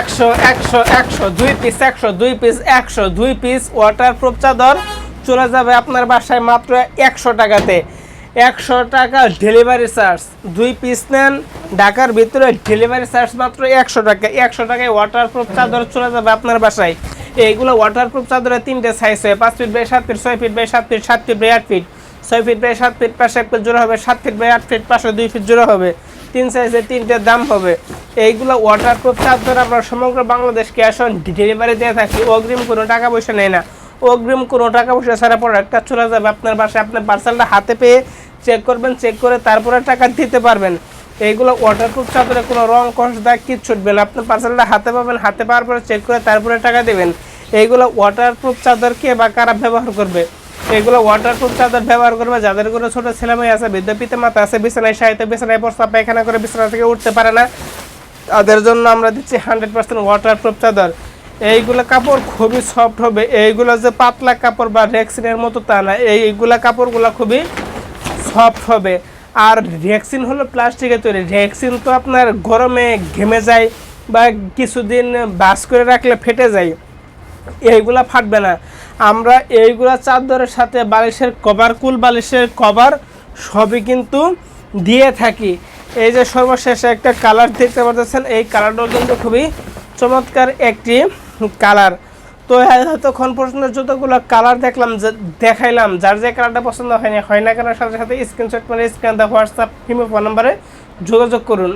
একশো একশো একশো, দুই পিস একশো, দুই পিস একশো, দুই পিস ওয়াটার প্রুফ চাদর চলে যাবে আপনার বাসায় মাত্র একশো টাকাতে। একশো টাকা ডেলিভারি চার্জ দুই পিস নেন, ঢাকার ভিতরে ডেলিভারি চার্জ মাত্র একশো টাকা। একশো টাকায় ওয়াটার প্রুফ চাদর চলে যাবে আপনার বাসায়। এইগুলো ওয়াটার প্রুফ চাদরের তিনটে সাইজ হয়। পাঁচ ফিট বাই সাত ফিট ছয় ফিট বাই সাত ফিট সাত ফিট বাই আট ফিট ছয় ফিট বাই সাত ফিট পাশে এক ফিট জোড়া হবে, সাত ফিট বাই আট ফিট পাশে দুই ফিট জোড়া হবে। তিন সাইজে তিনটে দাম হবে। এইগুলো ওয়াটার প্রুফ চাদর আমরা সমগ্র বাংলাদেশ ক্যাশ অন ডেলিভারি দিয়ে থাকি। অগ্রিম কোনো টাকা পয়সা নেয় না। অগ্রিম কোনো টাকা পয়সা ছাড়া প্রোডাক্টটা চলে যাবে আপনার বাসায়। আপনার পার্সেলটা হাতে পেয়ে চেক করবেন চেক করে তারপরে টাকা দিতে পারবেন। এইগুলো ওয়াটারপ্রুফ চাদরে কোনো রং, কষ, দাগ কিচ্ছু উঠবে না। আপনার পার্সেলটা হাতে পাবেন, হাতে পাওয়ার পরে চেক করে তারপরে টাকা দেবেন। এইগুলো ওয়াটারপ্রুফ চাদর কে বা কারা ব্যবহার করবে? এগুলো ওয়াটারপ্রুফ চাদর ব্যবহার করবে, যাদের কোনো ছোট ছেলেমেয়ে আছে, বৃদ্ধ পিতা মাতা আছে, বিছানায় সাহিত্য বিছানায় প্রস্তাব পায়খানা করে বিছানা থেকে উঠতে পারে না। তাদের জন্য আমরা দিচ্ছি হান্ড্রেড পার্সেন্ট ওয়াটারপ্রুফ চাদর। এইগুলো কাপড় খুবই সফট হবে। এইগুলো যে পাতলা কাপড় বা রেক্সিনের মতো তা না, এইগুলা কাপড়গুলো খুবই সফট হবে। আর ভ্যাকসিন হলো প্লাস্টিকের তৈরি। ভ্যাকসিন তো আপনার গরমে ঘেমে যায় বা কিছুদিন বাস করে রাখলে ফেটে যায়। এইগুলা ফাটবে না। আমরা এইগুলা চাদরের সাথে বালিশের কভার কুল বালিশের কভার সবই কিন্তু দিয়ে থাকি। এই যে সর্বশেষে একটা কালার দেখতে পাচ্ছেন এই কালারটাও কিন্তু খুবই চমৎকার একটি কালার তো এতক্ষণ পর্যন্ত যতগুলো কালার দেখলাম দেখাইলাম, যার যে কালারটা পছন্দ হয়নি, হয় না কেনার সাথে সাথে স্ক্রিনশট করে স্ক্রিন হোয়াটসঅ্যাপ কিংবা ফোন নাম্বারে যোগাযোগ করুন।